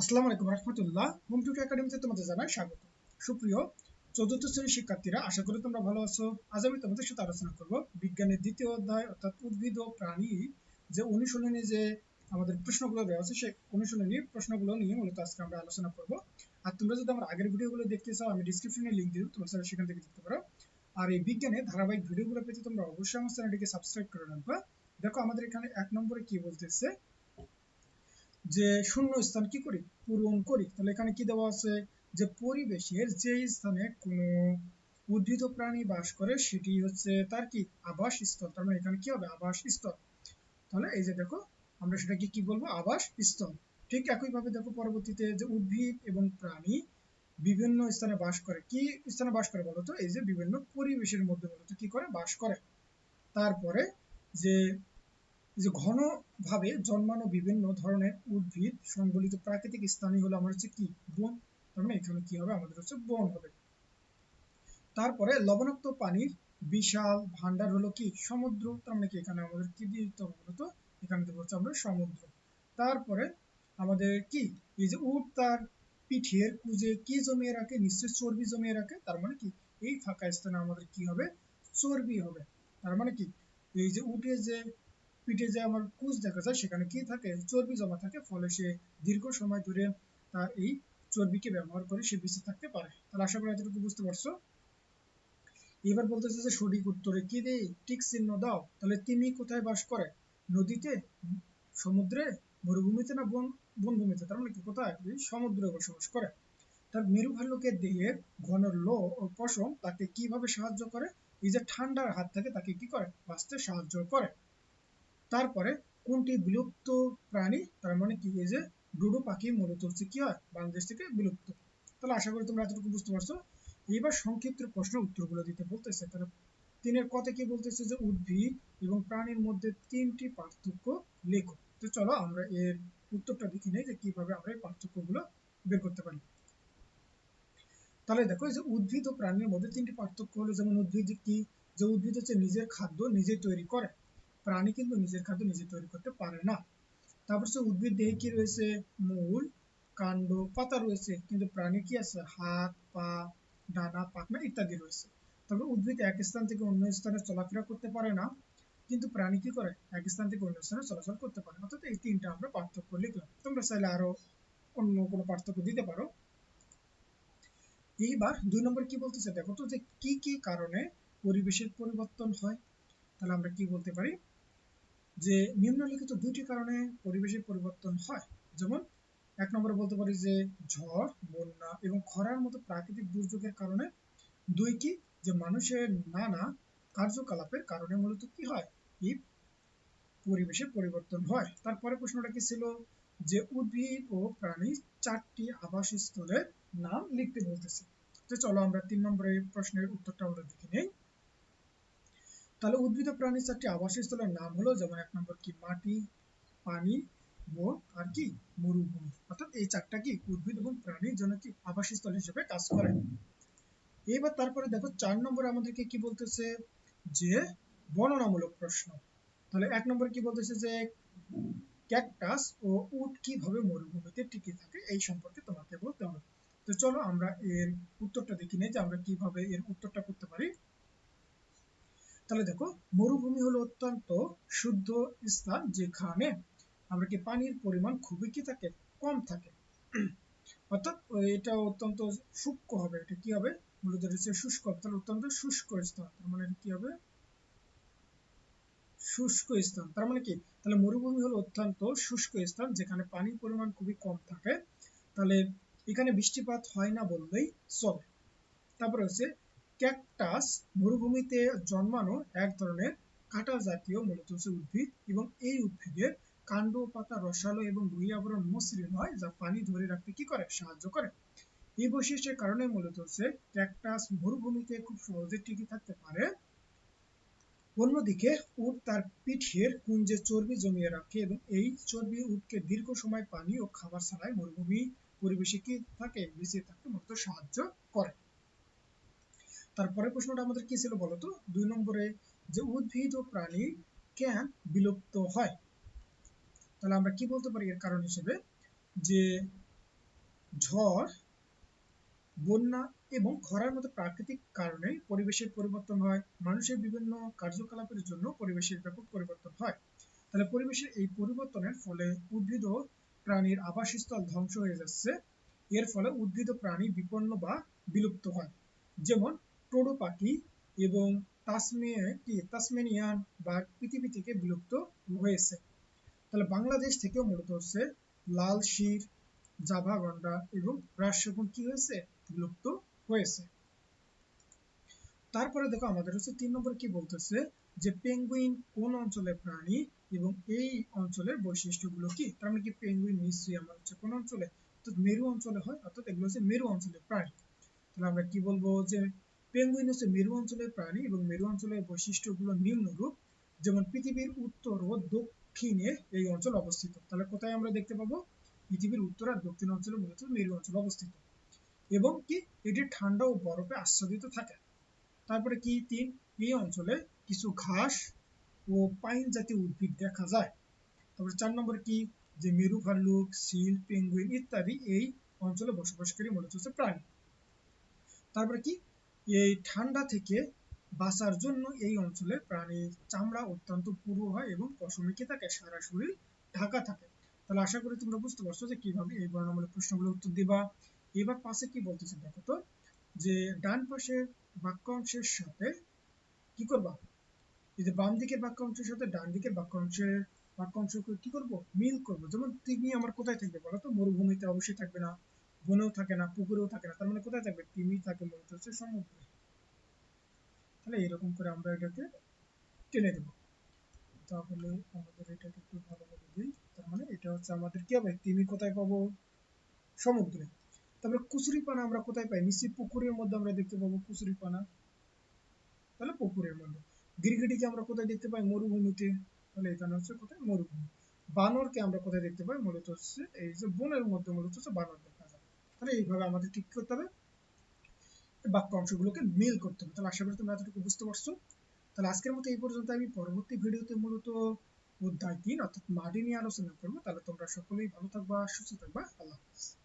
আসসালামু আলাইকুম রহমতুল্লাহ। হোম একাডেমিতে তোমাদের জানাই স্বাগত। সুপ্রিয় চতুর্থ শ্রেণির শিক্ষার্থীরা, আশা করি তোমরা ভালো আছো। আজ আমি তোমাদের সাথে আলোচনা করব বিজ্ঞানের দ্বিতীয় অধ্যায়, অর্থাৎ উদ্ভিদ ও প্রাণী যে অনুশীলনী যে আমাদের প্রশ্নগুলো দেওয়া আছে সেই অনুশীলনী প্রশ্নগুলো নিয়ে মূলত আজকে আমরা আলোচনা করব। আর তোমরা যদি আমার আগের ভিডিওগুলো দেখতে চাও, আমি ডিসক্রিপশনে লিঙ্ক দিয়ে তোমরা সেখান থেকে দেখতে পারো। আর এই বিজ্ঞানে ধারাবাহিক ভিডিওগুলো পেতে তোমরা অবশ্যই আমার চ্যানেলটিকে সাবস্ক্রাইব করে রাখবা। দেখো আমাদের এখানে এক নম্বরে কি বলতেছে? যে শূন্য স্থান কি করি? পূরণ করি। তাহলে এখানে কি দেওয়া আছে? যে পরিবেশের যে স্থানে কোনো উদ্ভিদ প্রাণী বাস করে, সেটি হচ্ছে তার কি? আবাস স্থল। তার মানে এখানে কি হবে? আবাস স্থল। তাহলে এই যে দেখো, আমরা সেটাকে কি বলব? আবাস স্থল। ঠিক একইভাবে দেখো পরবর্তীতে যে উদ্ভিদ এবং প্রাণী বিভিন্ন স্থানে বাস করে, কি স্থানে বাস করে বলতো এই যে বিভিন্ন পরিবেশের মধ্যে বলতো কি করে? বাস করে। তারপরে যে যে ঘনভাবে জন্মানো বিভিন্ন ধরনের উদ্ভিদ সংবলিত প্রাকৃতিক স্থানই হলো আমার হচ্ছে কি? বন। তার মানে এখানে কি হবে? আমাদের হচ্ছে বন হবে। তারপরে লবণাক্ত পানির বিশাল ভান্ডার হলো কি? সমুদ্র। তার মানে কি? এখানে আমাদের কি দিতে হবে বলতো? এখানে দেবো হচ্ছে আমরা সমুদ্র। তারপরে আমাদের কি? এই যে উট তার পিঠের কুজে কি জমিয়ে রাখে? নিশ্চয় চর্বি জমিয়ে রাখে। তার মানে কি? এই ফাঁকা স্থানে আমাদের কি হবে? চর্বি হবে। তার মানে কি? এই যে উঠে যে পিঠে যে আমার কুচ দেখা যায় সেখানে কি থাকে? চর্বি জমা থাকে, ফলে সে দীর্ঘ সময় ধরে তার এই চর্বিকে ব্যবহার করে সে বেঁচে থাকতে পারে। তাহলে আশা করি এতটুকু বুঝতে পারছ? এবার বলতেছে যে সঠিক উত্তরে কি দেই টিক চিহ্ন দাও। তাহলে তিমি কোথায় বাস করে? নদীতে? সমুদ্রে? মরুভূমিতে না বন বনভূমিতে? তার মানে কি? কোথায়? সমুদ্রে বসবাস করে। তার মেরু ভাল্লুকের দেহের ঘন লো ও পশম তাকে কীভাবে সাহায্য করে? এই যে ঠান্ডার হাত থেকে, তাকে কি করে? বাঁচতে সাহায্য করে। তারপরে কোনটি বিলুপ্ত প্রাণী? তার মানে কি? এই যে ডুডু পাখি মূলত হচ্ছে কি হয়? বাংলাদেশ থেকে বিলুপ্ত। তাহলে আশা করি তোমরা এতটুকু বুঝতে পারছ। এবার সংক্ষিপ্ত প্রশ্ন উত্তরগুলো দিতে বলতেছে। তাহলে তিনের কথা কি বলতেছে যে উদ্ভিদ এবং প্রাণীর মধ্যে তিনটি পার্থক্য লেখো। তো চলো আমরা এর উত্তরটা দেখি নেই যে কীভাবে আমরা এই পার্থক্যগুলো বের করতে পারি। তাহলে দেখো যে উদ্ভিদ ও প্রাণীর মধ্যে তিনটি পার্থক্য হলো, যেমন উদ্ভিদ কি? যে উদ্ভিদ হচ্ছে নিজের খাদ্য নিজে তৈরি করে। প্রাণী কিন্তু নিজের খাদ্য নিজে তৈরি করতে পারে না। তারপর সে উদ্ভিদ, দেহে কি রয়েছে? মূল, কাণ্ড, পাতা রয়েছে, কিন্তু প্রাণী কি আছে? হাত, পা, ডানা, পাখনা ইত্যাদি রয়েছে। তবে উদ্ভিদ এক স্থান থেকে অন্য স্থানে চলাফেরা করতে পারে না, কিন্তু প্রাণী কি করে? এক স্থান থেকে অন্য স্থানে চলাচল করতে পারে অর্থাৎ এই তিনটা আমরা পার্থক্য লিখলাম। তোমরা চাইলে আরও অন্য কোনো পার্থক্য দিতে পারো। এইবার দুই নম্বর কি বলতেছে? দেখো তো যে কি কি কারণে পরিবেশের পরিবর্তন হয়। তাহলে আমরা কি বলতে পারি? যে নিম্নলিখিত দুইটি কারণে পরিবেশের পরিবর্তন হয়। যেমন, এক নম্বরে বলতে পারি যে ঝড়, বন্যা এবং খরার মতো প্রাকৃতিক দুর্যোগের কারণে। দুই কি, যে মানুষের নানা কার্যকলাপের কারণে মূলত কি হয়? এই পরিবেশের পরিবর্তন হয়। তারপরে প্রশ্নটা কি ছিল? যে উদ্ভিদ ও প্রাণী চারটি আবাসস্থলের নাম লিখতে বলতেছে। তো চলো আমরা তিন নম্বরের প্রশ্নের উত্তরটা আমরা দেখে নেই। তাহলে উদ্ভিদ প্রাণীর চারটি আবাসস্থলের নাম হলো যেমন এক নম্বর কি মাটি, পানি, বন আর কি মরুভূমি। অর্থাৎ এই চারটা কি উদ্ভিদ এবং প্রাণীর জন্য কি আবাসস্থল হিসেবে কাজ করে। এবার তারপরে দেখো চার নম্বরে আমাদেরকে কি বলতেছে যে বর্ণনামূলক প্রশ্ন। তাহলে এক নম্বরে কি বলতেছে যে ক্যাকটাস ও উট কীভাবে মরুভূমিতে টিকে থাকে এই সম্পর্কে তোমাকে বলতে হবে। তো চলো আমরা এর উত্তরটা দেখি, নেই যে আমরা কীভাবে এর উত্তরটা করতে তাহলে দেখো, মরুভূমি হলো অত্যন্ত শুদ্ধ স্থান যেখানে আমরা কি পানির পরিমাণ খুবই কি থাকে, কম থাকে। অর্থাৎ এটা অত্যন্ত সূক্ষ্ম হবে। এটা কি হবে? মূলত হচ্ছে শুষ্ক তাহলে অত্যন্ত শুষ্ক স্থান। তার মানে কি হবে? শুষ্ক স্থান। তার মানে কি? তাহলে মরুভূমি হলো অত্যন্ত শুষ্ক স্থান যেখানে পানির পরিমাণ খুবই কম থাকে। তাহলে এখানে বৃষ্টিপাত হয় না বললেই চলে। তারপরে হচ্ছে ক্যাকটাস মরুভূমিতে জন্মানো এক ধরনের কাঁটা জাতীয় মূলত উদ্ভিদ এবং এই উদ্ভিদের কাণ্ড পাতা রসালো এবং ভুঁই আবরণ মসৃণ হয়, যা পানি ধরে রাখতে কি করে? সাহায্য করে। এই বৈশিষ্ট্যের কারণে মূলত হচ্ছে ক্যাকটাস মরুভূমিতে খুব সহজে টিকে থাকতে পারে। অন্যদিকে, উট তার পিঠের কুঞ্জে চর্বি জমিয়ে রাখে এবং এই চর্বি উটকে দীর্ঘ সময় পানি ও খাবার ছাড়াই মরুভূমি পরিবেশে কি থাকে? বেঁচে থাকতে মূলত সাহায্য করে। তারপরে প্রশ্নটা আমাদের কি ছিল বলতো? দুই নম্বরে যে উদ্ভিদ ও প্রাণী কেন বিলুপ্ত হয়? তাহলে আমরা কি বলতে পারি এর কারণ হিসেবে? যে ঝড়, বন্যা এবং খরার মতো প্রাকৃতিক কারণে পরিবেশের পরিবর্তন হয়, মানুষের বিভিন্ন কার্যকলাপের জন্য পরিবেশের ব্যাপক পরিবর্তন হয়। তাহলে পরিবেশের এই পরিবর্তনের ফলে উদ্ভিদ ও প্রাণীর আবাসস্থল ধ্বংস হয়ে যাচ্ছে। এর ফলে উদ্ভিদ ও প্রাণী বিপন্ন বা বিলুপ্ত হয়। যেমন টোডো পাখি এবং তাসমেনিয়ান বা পৃথিবী থেকে বিলুপ্ত হয়েছে। তাহলে বাংলাদেশ থেকেও মূলত হচ্ছে লাল, শির, জাভা, গন্ডা এবং রাজশগুন কি হয়েছে? বিলুপ্ত হয়েছে। তারপরে দেখো আমাদের হচ্ছে তিন নম্বর কি বলতেছে? যে পেঙ্গুইন কোন অঞ্চলের প্রাণী এবং এই অঞ্চলের বৈশিষ্ট্যগুলো কি? তার মানে কি পেঙ্গুইন নিশ্চয়ই আমার হচ্ছে কোন অঞ্চলে? অর্থাৎ মেরু অঞ্চলে হয়, অর্থাৎ এগুলো হচ্ছে মেরু অঞ্চলের প্রাণী। তাহলে আমরা কি বলব যে পেঙ্গুইন হচ্ছে মেরু অঞ্চলের প্রাণী এবং মেরু অঞ্চলের বৈশিষ্ট্যগুলো নিম্নরূপ, যেমন পৃথিবীর উত্তর ও দক্ষিণে এই অঞ্চল অবস্থিত। তাহলে কোথায় আমরা দেখতে পাবো? পৃথিবীর উত্তর আর দক্ষিণ অঞ্চলে মূলত মেরু অঞ্চল অবস্থিত। এবং কি? এটি ঠান্ডা ও বরফে আচ্ছাদিত থাকে। তারপরে কি? তিন, এই অঞ্চলে কিছু ঘাস ও পাইন জাতীয় উদ্ভিদ দেখা যায়। তারপরে চার নম্বর কি? যে মেরু ভাল্লুক, সিল, পেঙ্গুইন ইত্যাদি এই অঞ্চলে বসবাসকারী মূলত হচ্ছে প্রাণী। তারপরে কি? এই ঠান্ডা থেকে বাঁচার জন্য এই অঞ্চলে প্রাণীর চামড়া অত্যন্ত পুরু হয় এবং পশমে কি থাকে সারা শরীর ঢাকা থাকে। তাহলে আশা করি তোমরা বুঝতে পারছ যে কীভাবে এই বর্ণমূলক প্রশ্নগুলো উত্তর দিবা। এবার পাশে কি বলতেছে দেখো তো, যে ডান পাশের বাক্যাংশের সাথে কি করবা? এই যে বাম দিকের বাক্যাংশের সাথে ডান দিকের বাক্যাংশের বাক্যাংশ কি করব? মিল করব। যেমন তিমি আমার কোথায় থাকবে বলো তো? মরুভূমিতে অবশ্যই থাকবে না। বনেও থাকে না, পুকুরেও থাকে না, তার মানে কোথায় থাকবে? তিমি থাকে মূলত হচ্ছে সমুদ্রে। তাহলে এরকম করে আমরা এটাকে টেনে দেব। তাহলে আমাদের এটাকে একটু ভালোভাবে দিই। তার মানে এটা হচ্ছে আমাদের কি হবে? তিমি কোথায় পাবো? সমুদ্রে। তারপরে কুচুরি পানা আমরা কোথায় পাই? নিশ্চয়ই পুকুরের মধ্যে আমরা দেখতে পাবো কুচুরি পানা তাহলে পুকুরের মধ্যে। গিরগিটিকে আমরা কোথায় দেখতে পাই? মরুভূমিতে। তাহলে এখানে হচ্ছে কোথায়? মরুভূমি। বানরকে আমরা কোথায় দেখতে পাই? মূলত হচ্ছে এই যে বনের মধ্যে, মূলত হচ্ছে বানর তাহলে এইভাবে আমাদের ঠিক করতে হবে। বাক্য অংশগুলোকে মিল করতে হবে। তাহলে আশা করি তোমরা এতটুকু বুঝতে পারছ। তাহলে আজকের মতো এই পর্যন্ত আমি পরবর্তী ভিডিওতে মূলত অধ্যায় তিন, অর্থাৎ মাটি নিয়ে আলোচনা করব। তাহলে তোমরা সকলেই ভালো থাকবা, সুস্থ থাকবা। আল্লাহ হাফিজ।